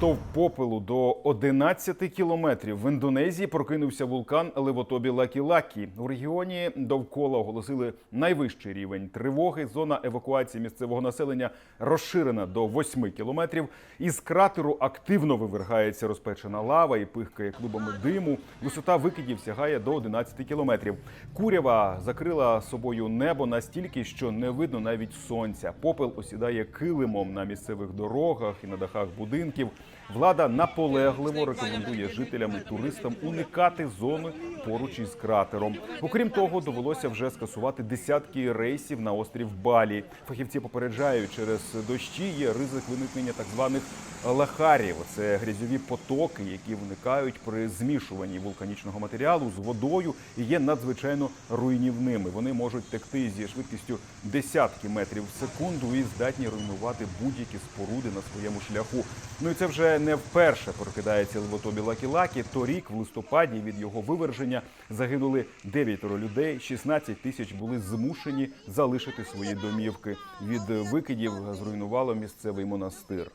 Стовп попелу до 11 кілометрів в Індонезії прокинувся вулкан Левотобі Лакі-Лакі. У регіоні довкола оголосили найвищий рівень тривоги. Зона евакуації місцевого населення розширена до 8 кілометрів. Із кратеру активно вивергається розпечена лава і пихкає клубами диму. Висота викидів сягає до 11 кілометрів. Курява закрила собою небо настільки, що не видно навіть сонця. Попел осідає килимом на місцевих дорогах і на дахах будинків. Влада наполегливо рекомендує жителям і туристам уникати зони поруч із кратером. Окрім того, довелося вже скасувати десятки рейсів на острів Балі. Фахівці попереджають, через дощі є ризик виникнення так званих лахарів. Це грязьові потоки, які виникають при змішуванні вулканічного матеріалу з водою і є надзвичайно руйнівними. Вони можуть текти зі швидкістю десятки метрів в секунду і здатні руйнувати будь-які споруди на своєму шляху. Ну і це вже не вперше прокидається Левотобі Лакі-Лакі. Торік, в листопаді, від його виверження загинули дев'ятеро людей. 16 тисяч були змушені залишити свої домівки. Від викидів зруйнувало місцевий монастир.